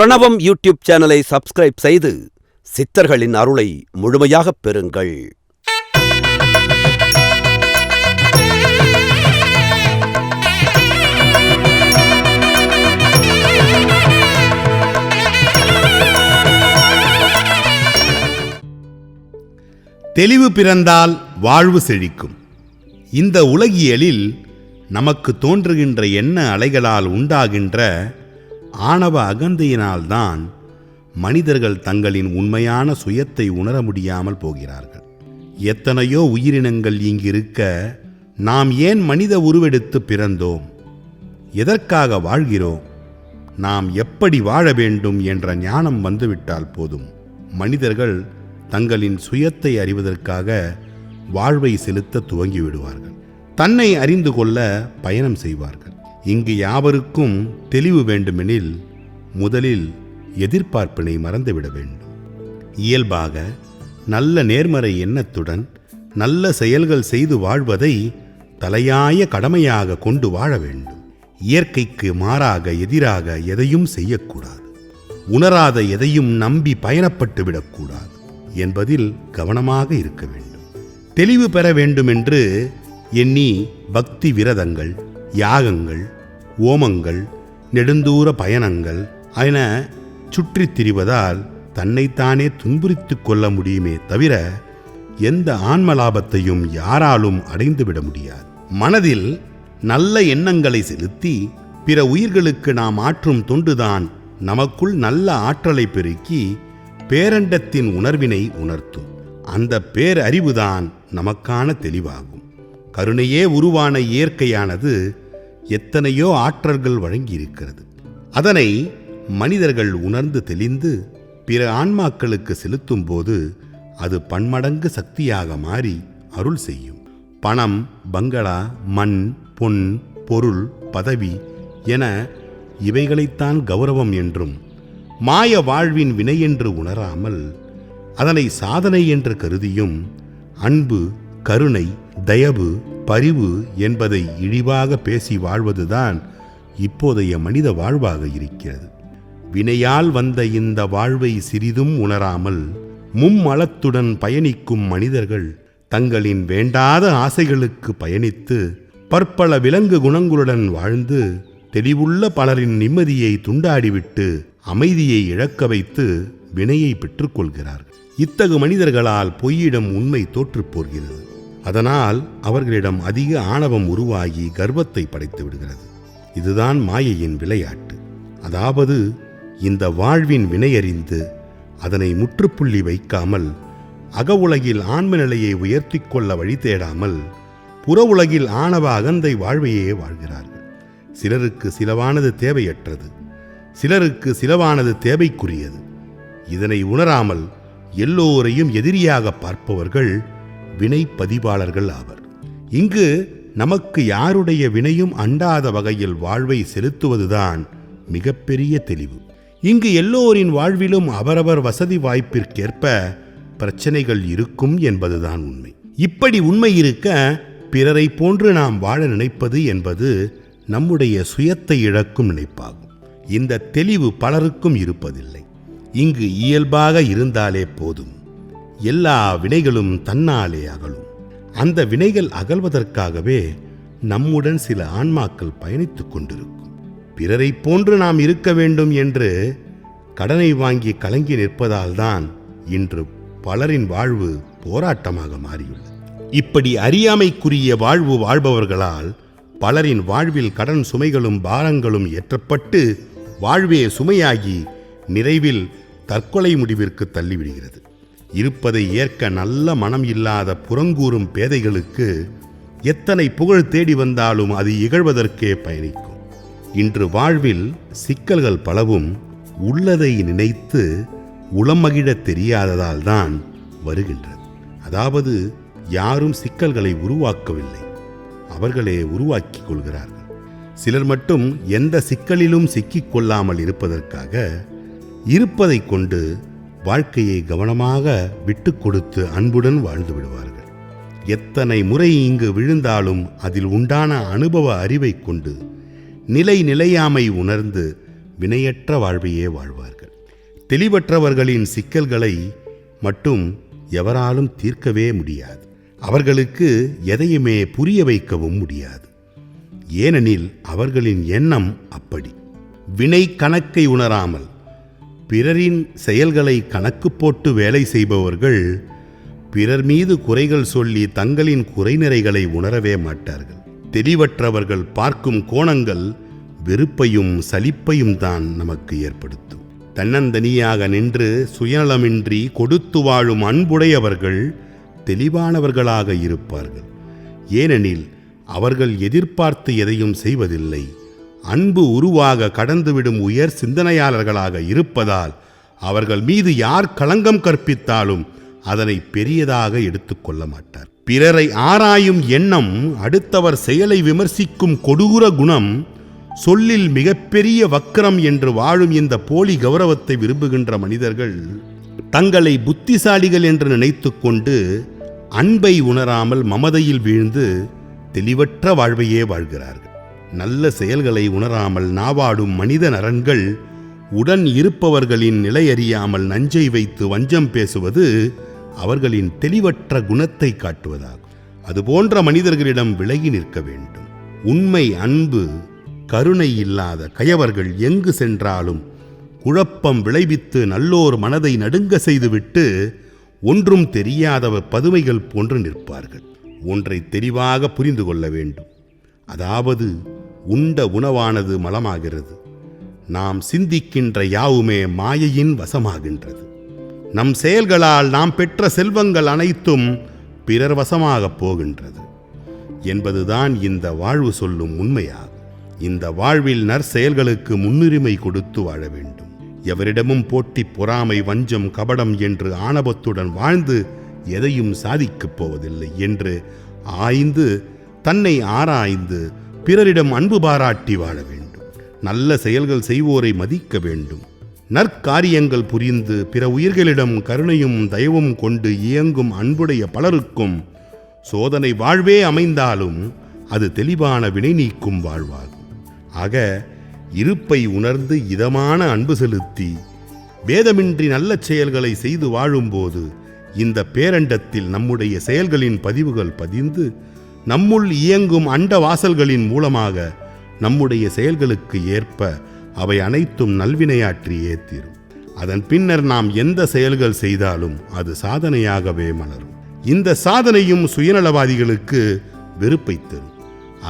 பிரணவம் யூடியூப் சேனலை சப்ஸ்கிரைப் செய்து சித்தர்களின் அருளை முழுமையாகப் பெறுங்கள். தெளிவு பிறந்தால் வாழ்வு செழிக்கும். இந்த உலகியலில் நமக்கு தோன்றுகின்ற எண்ண அலைகளால் உண்டாகின்ற ஆணவ அகந்தையினால்தான் மனிதர்கள் தங்களின் உண்மையான சுயத்தை உணர முடியாமல் போகிறார்கள். எத்தனையோ உயிரினங்கள் இங்கிருக்க நாம் ஏன் மனித உருவெடுத்து பிறந்தோம்? எதற்காக வாழ்கிறோம்? நாம் எப்படி வாழ வேண்டும் என்ற ஞானம் வந்துவிட்டால் போதும். மனிதர்கள் தங்களின் சுயத்தை அறிவதற்காக வாழ்வை செலுத்த துவங்கி விடுவார்கள் தன்னை அறிந்து கொள்ள பயணம் செய்வார்கள். இங்கு யாவருக்கும் தெளிவு வேண்டுமெனில் முதலில் எதிர்பார்ப்பினை மறந்துவிட வேண்டும். இயல்பாக நல்ல நேர்மறை எண்ணத்துடன் நல்ல செயல்கள் செய்து வாழ்வதை தலையாய கடமையாக கொண்டு வாழ வேண்டும். இயற்கைக்கு மாறாக எதிராக எதையும் செய்யக்கூடாது. உணராத எதையும் நம்பி பயணப்பட்டு விடக்கூடாது என்பதில் கவனமாக இருக்க வேண்டும். தெளிவு பெற வேண்டுமென்று எண்ணி பக்தி விரதங்கள் யாகங்கள் ஓமங்கள் நெடுந்தூர பயணங்கள் என சுற்றித் திரிவதால் தன்னைத்தானே துன்புறுத்திக் கொள்ள முடியுமே தவிர எந்த ஆன்ம லாபத்தையும் யாராலும் அடைந்துவிட முடியாது. மனதில் நல்ல எண்ணங்களை செலுத்தி பிற உயிர்களுக்கு நாம் ஆற்றும் தொண்டுதான் நமக்குள் நல்ல ஆற்றலை பெருக்கி பேரண்டத்தின் உணர்வினை உணர்த்தும். அந்த பேரறிவுதான் நமக்கான தெளிவாகும். கருணையே உருவான இயற்கையானது எத்தனையோ ஆற்றல்கள் வழங்கியிருக்கிறது. அதனை மனிதர்கள் உணர்ந்து தெளிந்து பிற ஆன்மாக்களுக்கு செலுத்தும் போது அது பன்மடங்கு சக்தியாக மாறி அருள் செய்யும். பணம் பங்களா மண் பொன் பொருள் பதவி என இவைகளைத்தான் கௌரவம் என்றும் மாய வாழ்வின் வினை என்று உணராமல் அதனை சாதனை என்று கருதியும் அன்பு கருணை தயவு பரிவு என்பதை இழிவாக பேசி வாழ்வதுதான் இப்போதைய மனித வாழ்வாக இருக்கிறது. வினையால் வந்த இந்த வாழ்வை சிறிதும் உணராமல் மும்மலத்துடன் பயணிக்கும் மனிதர்கள் தங்களின் வேண்டாத ஆசைகளுக்கு பயணித்து பற்பல விலங்கு குணங்களுடன் வாழ்ந்து தெளிவுள்ள பலரின் நிம்மதியை துண்டாடிவிட்டு அமைதியை இழக்க வைத்து வினையை பெற்றுக்கொள்கிறார்கள். இத்தகு மனிதர்களால் பொய்யிடம் உண்மை தோற்றுப் போகிறது. அதனால் அவர்களிடம் அதிக ஆணவம் உருவாகி கர்வத்தை படைத்து விடுகிறது. இதுதான் மாயையின் விளையாட்டு. அதாவது இந்த வாழ்வின் வினையறிந்து அதனை முற்றுப்புள்ளி வைக்காமல் அக உலகில் ஆன்ம நிலையை உயர்த்தி கொள்ள வழி தேடாமல் புற உலகில் ஆணவ அகந்தை வாழ்வையே வாழ்கிறார்கள். சிலருக்கு சிலவானது தேவையற்றது. சிலருக்கு சிலவானது தேவைக்குரியது. இதனை உணராமல் எல்லோரையும் எதிரியாக பார்ப்பவர்கள் வினை பதிவாளர்கள் ஆவர். இங்கு நமக்கு யாருடைய வினையும் அண்டாத வகையில் வாழ்வை செலுத்துவதுதான் மிகப்பெரிய தெளிவு. இங்கு எல்லோரின் வாழ்விலும் அவரவர் வசதி வாய்ப்பிற்கேற்ப பிரச்சனைகள் இருக்கும் என்பதுதான் உண்மை. இப்படி உண்மை இருக்க பிறரை போன்று நாம் வாழ நினைப்பது என்பது நம்முடைய சுயத்தை இழக்கும் நினைப்பாகும். இந்த தெளிவு பலருக்கும் இருப்பதில்லை. இங்கு இயல்பாக இருந்தாலே போதும். எல்லா வினைகளும் தன்னாலே அகலும். அந்த வினைகள் அகல்வதற்காகவே நம்முடன் சில ஆன்மாக்கள் பயணித்துக் கொண்டிருக்கும். பிறரை போன்று நாம் இருக்க வேண்டும் என்று கடனை வாங்கி கலங்கி நிற்பதால்தான் இன்று பலரின் வாழ்வு போராட்டமாக மாறியுள்ளது. இப்படி அறியாமைக்குரிய வாழ்வு வாழ்பவர்களால் பலரின் வாழ்வில் கடன் சுமைகளும் பாரங்களும் ஏற்றப்பட்டு வாழ்வே சுமையாகி நிறைவில் தற்கொலை முடிவிற்கு தள்ளிவிடுகிறது. இருப்பதை ஏற்க நல்ல மனம் இல்லாத புறங்கூறும் பேதைகளுக்கு எத்தனை புகழ் தேடி வந்தாலும் அது இகழ்வதற்கே பயணிக்கும். இன்று வாழ்வில் சிக்கல்கள் பலவும் உள்ளதை நினைத்து உளமகிழத் தெரியாததால் தான் வருகின்றது. அதாவது யாரும் சிக்கல்களை உருவாக்கவில்லை. அவர்களே உருவாக்கிக் கொள்கிறார்கள். சிலர் மட்டும் எந்த சிக்கலிலும் சிக்கிக் கொள்ளாமல் இருப்பதற்காக இருப்பதை கொண்டு வாழ்க்கையை கவனமாக விட்டு கொடுத்து அன்புடன் வாழ்ந்து விடுவார்கள். எத்தனை முறை இங்கு விழுந்தாலும் அதில் உண்டான அனுபவ அறிவைக் கொண்டு நிலை நிலையாமை உணர்ந்து வினையற்ற வாழ்வையே வாழ்வார்கள். தெளிவற்றவர்களின் சிக்கல்களை மட்டும் எவராலும் தீர்க்கவே முடியாது. அவர்களுக்கு எதையுமே புரிய வைக்கவும் முடியாது. ஏனெனில் அவர்களின் எண்ணம் அப்படி. வினை கணக்கை உணராமல் பிறரின் செயல்களை கணக்கு போட்டு வேலை செய்பவர்கள் பிறர் மீது குறைகள் சொல்லி தங்களின் குறைநிறைகளை உணரவே மாட்டார்கள். தெளிவற்றவர்கள் பார்க்கும் கோணங்கள் வெறுப்பையும் சலிப்பையும் தான் நமக்கு ஏற்படுத்தும். தன்னந்தனியாக நின்று சுயநலமின்றி கொடுத்து வாழும் அன்புடையவர்கள் தெளிவானவர்களாக இருப்பார்கள். ஏனெனில் அவர்கள் எதிர்பார்த்து எதையும் செய்வதில்லை. அன்பு உருவாக கடந்துவிடும் உயர் சிந்தனையாளர்களாக இருப்பதால் அவர்கள் மீது யார் களங்கம் கற்பித்தாலும் அதனை பெரியதாக எடுத்துக்கொள்ள மாட்டார். பிறரை ஆராயும் எண்ணம் அடுத்தவர் செயலை விமர்சிக்கும் கொடூர குணம் சொல்லில் மிகப்பெரிய வக்கரம் என்று வாழும் இந்த போலி கௌரவத்தை விரும்புகின்ற மனிதர்கள் தங்களை புத்திசாலிகள் என்று நினைத்துக்கொண்டு அன்பை உணராமல் மமதையில் வீழ்ந்து தெளிவற்ற வாழ்வையே வாழ்கிறார்கள். நல்ல செயல்களை உணராமல் நாவாடும் மனித நரன்கள் உடன் இருப்பவர்களின் நிலையறியாமல் நஞ்சை வைத்து வஞ்சம் பேசுவது அவர்களின் தெளிவற்ற குணத்தை காட்டுவதாகும். அதுபோன்ற மனிதர்களிடம் விலகி நிற்க வேண்டும். உண்மை அன்பு கருணை இல்லாத கயவர்கள் எங்கு சென்றாலும் குழப்பம் விளைவித்து நல்லோர் மனதை நடுங்க செய்துவிட்டு ஒன்றும் தெரியாதவ பதுமைகள் போன்று நிற்பார்கள். ஒன்றை தெளிவாக புரிந்து கொள்ள வேண்டும். அதாவது உண்ட உணவானது மலமாகிறது. நாம் சிந்திக்கின்ற யாவுமே மாயையின் வசமாகின்றது. நம் செயல்களால் நாம் பெற்ற செல்வங்கள் அனைத்தும் பிறர் வசமாகப் போகின்றது. என்பதுதான் இந்த வாழ்வு சொல்லும் உண்மையாகும். இந்த வாழ்வில் நற்செயல்களுக்கு முன்னுரிமை கொடுத்து வாழ வேண்டும். எவரிடமும் போட்டி பொறாமை வஞ்சம் கபடம் என்று ஆணவத்துடன் வாழ்ந்து எதையும் சாதிக்கப் போவதில்லை என்று ஆய்ந்து தன்னை ஆராய்ந்து பிறரிடம் அன்பு பாராட்டி வாழ வேண்டும். நல்ல செயல்கள் செய்வோரை மதிக்க வேண்டும். நற்காரியங்கள் புரிந்து பிற உயிர்களிடம் கருணையும் தயவும் கொண்டு இயங்கும் அன்புடைய பலருக்கும் சோதனை வாழ்வே அமைந்தாலும் அது தெளிவான வினை நீக்கும் வாழ்வாகும். ஆக இருப்பை உணர்ந்து இதமான அன்பு செலுத்தி வேதமின்றி நல்ல செயல்களை செய்து வாழும்போது இந்த பேரண்டத்தில் நம்முடைய செயல்களின் பதிவுகள் பதிந்து நம்முள் இயங்கும் அண்ட வாசல்களின் மூலமாக நம்முடைய செயல்களுக்கு ஏற்ப அவை அனைத்தும் நல்வினையாற்றியே தீரும் அதன் பின்னர் நாம் எந்த செயல்கள் செய்தாலும் அது சாதனையாகவே மலரும். இந்த சாதனையும் சுயநலவாதிகளுக்கு வெறுப்பை தரும்.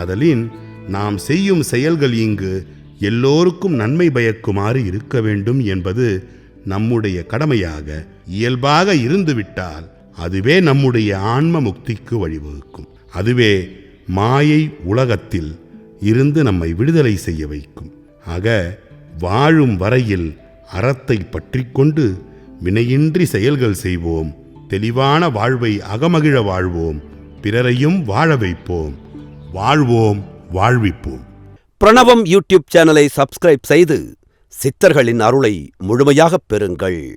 அதலின் நாம் செய்யும் செயல்கள் இங்கு எல்லோருக்கும் நன்மை பயக்குமாறு இருக்க வேண்டும் என்பது நம்முடைய கடமையாக இயல்பாக இருந்துவிட்டால் அதுவே நம்முடைய ஆன்ம முக்திக்கு வழிவகுக்கும். அதுவே மாயை உலகத்தில் இருந்து நம்மை விடுதலை செய்ய வைக்கும். ஆக வாழும் வரையில் அறத்தை பற்றிக்கொண்டு வினையின்றி செயல்கள் செய்வோம். தெளிவான வாழ்வை அகமகிழ வாழ்வோம். பிறரையும் வாழ வைப்போம். வாழ்வோம் வாழ்விப்போம். பிரணவம் யூடியூப் சேனலை சப்ஸ்கிரைப் செய்து சித்தர்களின் அருளை முழுமையாகப் பெறுங்கள்.